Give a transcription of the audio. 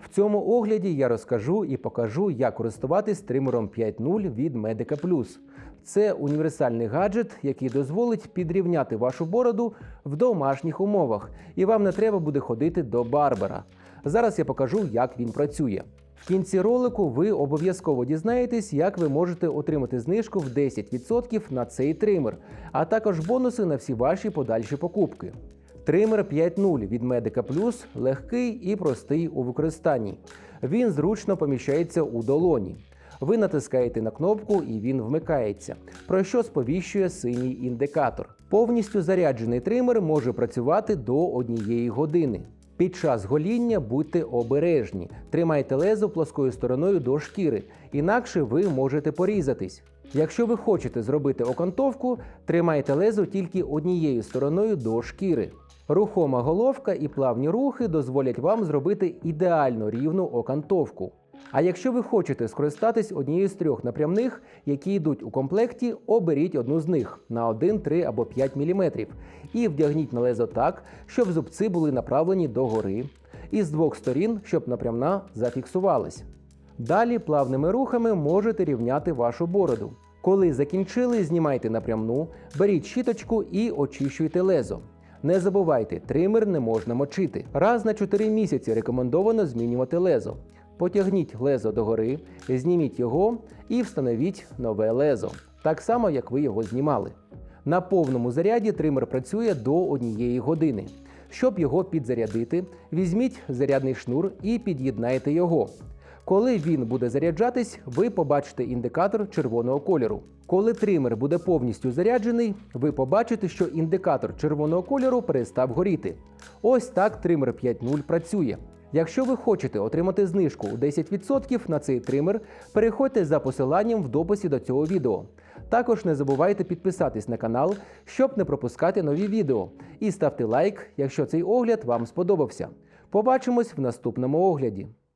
В цьому огляді я розкажу і покажу, як користуватись тримером 5.0 від Medica. Це універсальний гаджет, який дозволить підрівняти вашу бороду в домашніх умовах, і вам не треба буде ходити до барбера. Зараз я покажу, як він працює. В кінці ролику ви обов'язково дізнаєтесь, як ви можете отримати знижку в 10% на цей тример, а також бонуси на всі ваші подальші покупки. Тример 5.0 від Medica Plus легкий і простий у використанні. Він зручно поміщається у долоні. Ви натискаєте на кнопку і він вмикається, про що сповіщує синій індикатор. Повністю заряджений тример може працювати до однієї години. Під час гоління будьте обережні, тримайте лезо плоскою стороною до шкіри, інакше ви можете порізатись. Якщо ви хочете зробити окантовку, тримайте лезо тільки однією стороною до шкіри. Рухома головка і плавні рухи дозволять вам зробити ідеально рівну окантовку. А якщо ви хочете скористатись однією з трьох напрямних, які йдуть у комплекті, оберіть одну з них на 1, 3 або 5 мм і вдягніть на лезо так, щоб зубці були направлені догори, і з двох сторін, щоб напрямна зафіксувалась. Далі плавними рухами можете рівняти вашу бороду. Коли закінчили, знімайте напрямну, беріть щіточку і очищуйте лезо. Не забувайте, тример не можна мочити. Раз на 4 місяці рекомендовано змінювати лезо. Потягніть лезо догори, зніміть його і встановіть нове лезо, так само як ви його знімали. На повному заряді тример працює до однієї години. Щоб його підзарядити, візьміть зарядний шнур і під'єднайте його. Коли він буде заряджатись, ви побачите індикатор червоного кольору. Коли тример буде повністю заряджений, ви побачите, що індикатор червоного кольору перестав горіти. Ось так тример 5.0 працює. Якщо ви хочете отримати знижку у 10% на цей тример, переходьте за посиланням в дописі до цього відео. Також не забувайте підписатись на канал, щоб не пропускати нові відео. І ставте лайк, якщо цей огляд вам сподобався. Побачимось в наступному огляді.